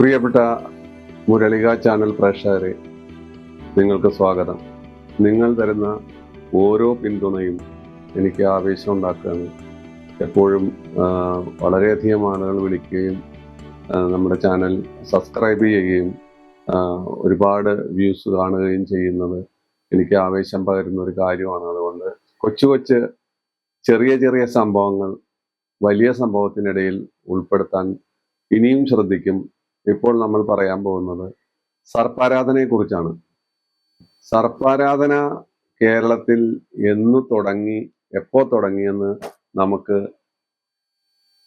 പ്രിയപ്പെട്ട മുരളിക ചാനൽ പ്രേക്ഷകരെ നിങ്ങൾക്ക് സ്വാഗതം. നിങ്ങൾ തരുന്ന ഓരോ പിന്തുണയും എനിക്ക് ആവേശം ഉണ്ടാക്കുകയാണ്. എപ്പോഴും വളരെയധികം ആളുകൾ വിളിക്കുകയും നമ്മുടെ ചാനൽ സബ്സ്ക്രൈബ് ചെയ്യുകയും ഒരുപാട് വ്യൂസ് കാണുകയും ചെയ്യുന്നത് എനിക്ക് ആവേശം പകരുന്ന ഒരു കാര്യമാണ്. അതുകൊണ്ട് കൊച്ചു കൊച്ചു ചെറിയ ചെറിയ സംഭവങ്ങൾ വലിയ സംഭവത്തിനിടയിൽ ഉൾപ്പെടുത്താൻ ഇനിയും ശ്രദ്ധിക്കും. ഇപ്പോൾ നമ്മൾ പറയാൻ പോകുന്നത് സർപ്പാരാധനയെ കുറിച്ചാണ്. സർപ്പാരാധന കേരളത്തിൽ എന്ന് തുടങ്ങി എപ്പോ തുടങ്ങിയെന്ന് നമുക്ക്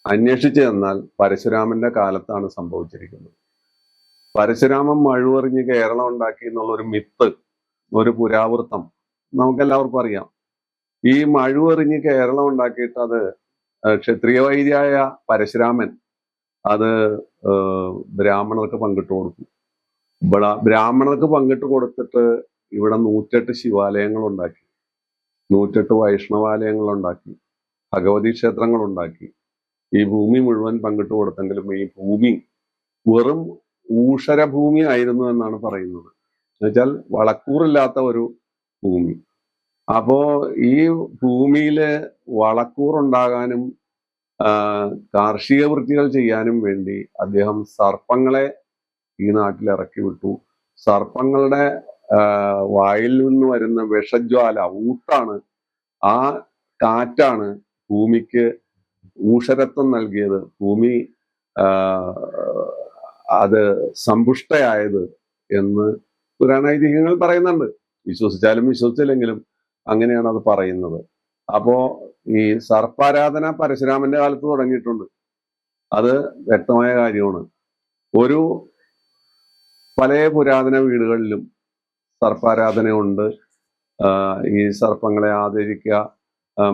അന്വേഷിച്ചു തന്നാൽ പരശുരാമന്റെ കാലത്താണ് സംഭവിച്ചിരിക്കുന്നത്. പരശുരാമൻ മഴുവറിഞ്ഞ് കേരളം ഉണ്ടാക്കി എന്നുള്ള ഒരു മിത്ത് ഒരു പുരാവൃത്തം നമുക്കെല്ലാവർക്കും അറിയാം. ഈ മഴുവെറിഞ്ഞ് കേരളം ഉണ്ടാക്കിയിട്ട് അത് ക്ഷത്രിയ വൈദ്യായ പരശുരാമൻ അത് ബ്രാഹ്മണർക്ക് പങ്കിട്ട് കൊടുക്കും. ഇവിടെ ബ്രാഹ്മണർക്ക് പങ്കിട്ട് കൊടുത്തിട്ട് ഇവിടെ നൂറ്റെട്ട് ശിവാലയങ്ങൾ ഉണ്ടാക്കി നൂറ്റെട്ട് വൈഷ്ണവാലയങ്ങൾ ഉണ്ടാക്കി ഭഗവതി ക്ഷേത്രങ്ങൾ ഉണ്ടാക്കി ഈ ഭൂമി മുഴുവൻ പങ്കിട്ട് കൊടുത്തെങ്കിലും ഈ ഭൂമി വെറും ഊഷരഭൂമി ആയിരുന്നു എന്നാണ് പറയുന്നത്. എന്നുവെച്ചാൽ വളക്കൂറില്ലാത്ത ഒരു ഭൂമി. അപ്പോ ഈ ഭൂമിയിൽ വളക്കൂറുണ്ടാകാനും കാർഷിക വൃത്തികൾ ചെയ്യാനും വേണ്ടി അദ്ദേഹം സർപ്പങ്ങളെ ഈ നാട്ടിൽ ഇറക്കി വിട്ടു. സർപ്പങ്ങളുടെ വായിൽ നിന്ന് വരുന്ന വിഷജ്വാല ഊട്ടാണ്. ആ കാറ്റാണ് ഭൂമിക്ക് ഊഷരത്വം നൽകിയത്. ഭൂമി അത് സമ്പുഷ്ടയായത് എന്ന് പുരാണൈതിഹ്യങ്ങൾ പറയുന്നുണ്ട്. വിശ്വസിച്ചാലും വിശ്വസിച്ചില്ലെങ്കിലും അങ്ങനെയാണ് അത് പറയുന്നത്. അപ്പോ ഈ സർപ്പാരാധന പരശുരാമന്റെ കാലത്ത് തുടങ്ങിയിട്ടുണ്ട്. അത് വ്യക്തമായ കാര്യമാണ്. ഒരു പല പുരാതന വീടുകളിലും സർപ്പാരാധനയുണ്ട്. ഈ സർപ്പങ്ങളെ ആദരിക്കുക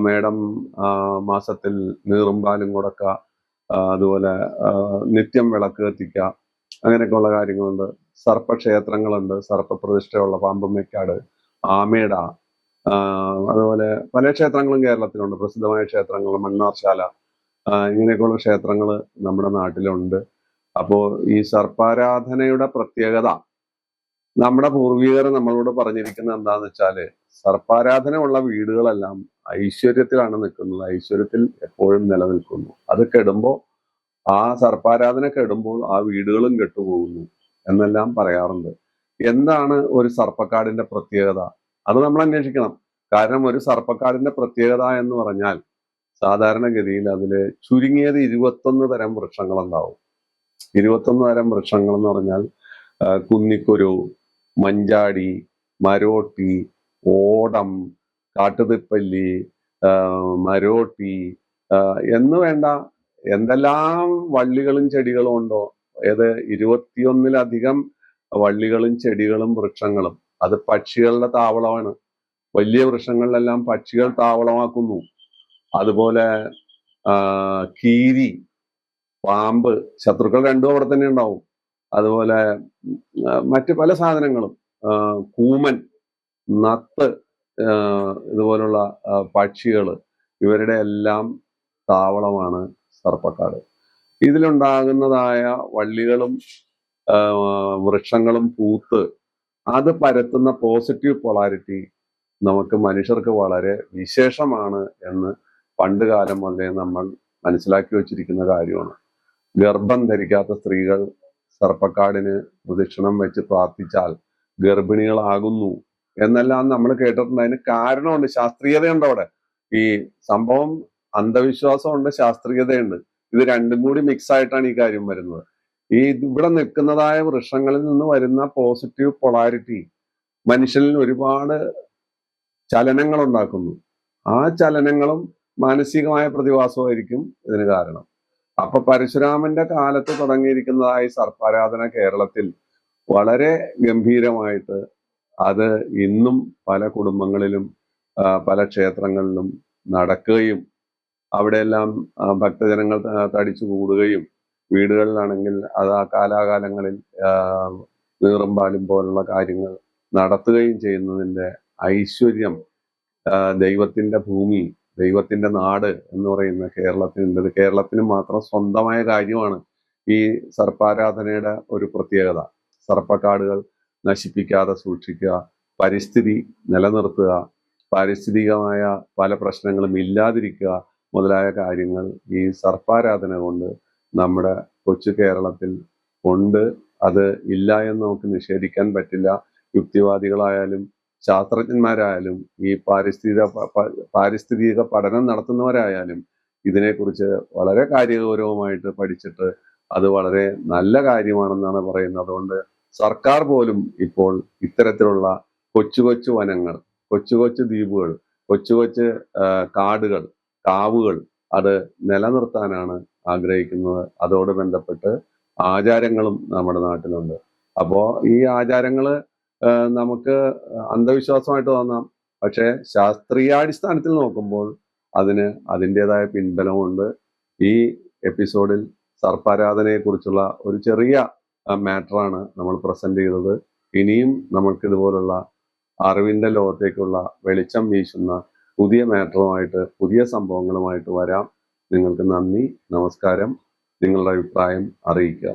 മേടം മാസത്തിൽ നീറുമ്പാലും കൊടുക്കുക അതുപോലെ നിത്യം വിളക്ക് കത്തിക്കുക അങ്ങനെയൊക്കെയുള്ള കാര്യങ്ങളുണ്ട്. സർപ്പക്ഷേത്രങ്ങളുണ്ട്. സർപ്പപ്രതിഷ്ഠയുള്ള പാമ്പമ്മയ്ക്കാട് ആമേട അതുപോലെ പല ക്ഷേത്രങ്ങളും കേരളത്തിലുണ്ട്. പ്രസിദ്ധമായ ക്ഷേത്രങ്ങൾ മണ്ണാർശാല ഇങ്ങനെയൊക്കെയുള്ള ക്ഷേത്രങ്ങൾ നമ്മുടെ നാട്ടിലുണ്ട്. അപ്പോൾ ഈ സർപ്പാരാധനയുടെ പ്രത്യേകത നമ്മുടെ പൂർവികർ നമ്മളോട് പറഞ്ഞിരിക്കുന്നത് എന്താന്ന് വെച്ചാൽ സർപ്പാരാധന ഉള്ള വീടുകളെല്ലാം ഐശ്വര്യത്തിലാണ് നിൽക്കുന്നത്. ഐശ്വര്യത്തിൽ എപ്പോഴും നിലനിൽക്കുന്നു. അത് കെടുമ്പോൾ ആ സർപ്പാരാധന കെടുമ്പോൾ ആ വീടുകളും കെട്ടുപോകുന്നു എന്നെല്ലാം പറയാറുണ്ട്. എന്താണ് ഒരു സർപ്പക്കാടിന്റെ പ്രത്യേകത? അത് നമ്മൾ അന്വേഷിക്കണം. കാരണം ഒരു സർപ്പക്കാടിന്റെ പ്രത്യേകത എന്ന് പറഞ്ഞാൽ സാധാരണഗതിയിൽ അതിൽ ചുരുങ്ങിയത് ഇരുപത്തൊന്ന് തരം വൃക്ഷങ്ങൾ ഉണ്ടാവും ഇരുപത്തൊന്ന് തരം വൃക്ഷങ്ങൾ എന്ന് പറഞ്ഞാൽ കുന്നിക്കുരു മഞ്ചാടി മരോട്ടി ഓടം കാട്ടുതിപ്പല്ലി മരോട്ടി എന്ന് വേണ്ട എന്തെല്ലാം വള്ളികളും ചെടികളും ഉണ്ടോ? ഏത് ഇരുപത്തിയൊന്നിലധികം വള്ളികളും ചെടികളും വൃക്ഷങ്ങളും. അത് പക്ഷികളുടെ താവളമാണ്. വലിയ വൃക്ഷങ്ങളിലെല്ലാം പക്ഷികൾ താവളമാക്കുന്നു. അതുപോലെ കീരി പാമ്പ് ശത്രുക്കൾ രണ്ടും അവിടെ തന്നെ ഉണ്ടാവും. അതുപോലെ മറ്റു പല സാധനങ്ങളും. കൂമൻ നത്ത് ഇതുപോലുള്ള പക്ഷികൾ ഇവരുടെ എല്ലാം താവളമാണ് സർപ്പക്കാട്. ഇതിലുണ്ടാകുന്നതായ വള്ളികളും വൃക്ഷങ്ങളും പൂത്ത് അത് പരത്തുന്ന പോസിറ്റീവ് പൊളാരിറ്റി നമുക്ക് മനുഷ്യർക്ക് വളരെ വിശേഷമാണ് എന്ന് പണ്ട് കാലം മുതലേ നമ്മൾ മനസ്സിലാക്കി വെച്ചിരിക്കുന്ന കാര്യമാണ്. ഗർഭം ധരിക്കാത്ത സ്ത്രീകൾ സർപ്പക്കാടിന് പ്രദക്ഷിണം വെച്ച് പ്രാർത്ഥിച്ചാൽ ഗർഭിണികളാകുന്നു എന്നെല്ലാം നമ്മൾ കേട്ടിട്ടുണ്ട്. അതിന് കാരണമുണ്ട് ശാസ്ത്രീയതയുണ്ട് അവിടെ. ഈ സംഭവം അന്ധവിശ്വാസമുണ്ട് ശാസ്ത്രീയതയുണ്ട്. ഇത് രണ്ടും കൂടി മിക്സ് ആയിട്ടാണ് ഈ കാര്യം വരുന്നത്. ഈ ഇവിടെ നിൽക്കുന്നതായ വൃക്ഷങ്ങളിൽ നിന്ന് വരുന്ന പോസിറ്റീവ് പൊളാരിറ്റി മനുഷ്യനിൽ ഒരുപാട് ചലനങ്ങൾ ഉണ്ടാക്കുന്നു. ആ ചലനങ്ങളും മാനസികമായ പ്രതിഭാസമായിരിക്കും ഇതിന് കാരണം. അപ്പൊ പരശുരാമന്റെ കാലത്ത് തുടങ്ങിയിരിക്കുന്നതായ സർപ്പാരാധന കേരളത്തിൽ വളരെ ഗംഭീരമായിട്ട് അത് ഇന്നും പല കുടുംബങ്ങളിലും പല ക്ഷേത്രങ്ങളിലും നടക്കുകയും അവിടെയെല്ലാം ഭക്തജനങ്ങൾ തടിച്ചു കൂടുകയും വീടുകളിലാണെങ്കിൽ അത് ആ കാലാകാലങ്ങളിൽ നീറും പാലും പോലുള്ള കാര്യങ്ങൾ നടത്തുകയും ചെയ്യുന്നതിന്റെ ഐശ്വര്യം ദൈവത്തിന്റെ ഭൂമി ദൈവത്തിന്റെ നാട് എന്ന് പറയുന്ന കേരളത്തിനുണ്ട്. കേരളത്തിന് മാത്രം സ്വന്തമായ കാര്യമാണ് ഈ സർപ്പാരാധനയുടെ ഒരു പ്രത്യേകത. സർപ്പക്കാടുകൾ നശിപ്പിക്കാതെ സൂക്ഷിക്കുക പരിസ്ഥിതി നിലനിർത്തുക പാരിസ്ഥിതികമായ പല പ്രശ്നങ്ങളും ഇല്ലാതിരിക്കുക മുതലായ കാര്യങ്ങൾ ഈ സർപ്പാരാധന കൊണ്ട് നമ്മുടെ കൊച്ചു കേരളത്തിൽ ഉണ്ട്. അത് ഇല്ല എന്ന് നമുക്ക് നിഷേധിക്കാൻ പറ്റില്ല. യുക്തിവാദികളായാലും ശാസ്ത്രജ്ഞന്മാരായാലും ഈ പാരിസ്ഥിതിക പാരിസ്ഥിതിക പഠനം നടത്തുന്നവരായാലും ഇതിനെക്കുറിച്ച് വളരെ കാര്യഗൗരവമായിട്ട് പഠിച്ചിട്ട് അത് വളരെ നല്ല കാര്യമാണെന്നാണ് പറയുന്നത്. അതുകൊണ്ട് സർക്കാർ പോലും ഇപ്പോൾ ഇത്തരത്തിലുള്ള കൊച്ചു കൊച്ചു വനങ്ങൾ കൊച്ചു കൊച്ചു ദ്വീപുകൾ കൊച്ചു കൊച്ചു കാടുകൾ കാവുകൾ അത് നിലനിർത്താനാണ് ആഗ്രഹിക്കുന്നത്. അതോട് ബന്ധപ്പെട്ട് ആചാരങ്ങളും നമ്മുടെ നാട്ടിലുണ്ട്. അപ്പോൾ ഈ ആചാരങ്ങൾ നമുക്ക് അന്ധവിശ്വാസമായിട്ട് തോന്നാം. പക്ഷേ ശാസ്ത്രീയാടിസ്ഥാനത്തിൽ നോക്കുമ്പോൾ അതിന് അതിന്റെതായ പിൻബലമുണ്ട്. ഈ എപ്പിസോഡിൽ സർപ്പാരാധനയെ കുറിച്ചുള്ള ഒരു ചെറിയ മാറ്ററാണ് നമ്മൾ പ്രസന്റ് ചെയ്തത്. ഇനിയും നമുക്ക് ഇതുപോലുള്ള അറിവിന്റെ ലോകത്തേക്കുള്ള വെളിച്ചം വീശുന്ന പുതിയ മാറ്ററുമായിട്ട് പുതിയ സംഭവങ്ങളുമായിട്ട് വരാം. നിങ്ങൾക്ക് നന്ദി നമസ്കാരം. നിങ്ങളുടെ അഭിപ്രായം അറിയിക്കുക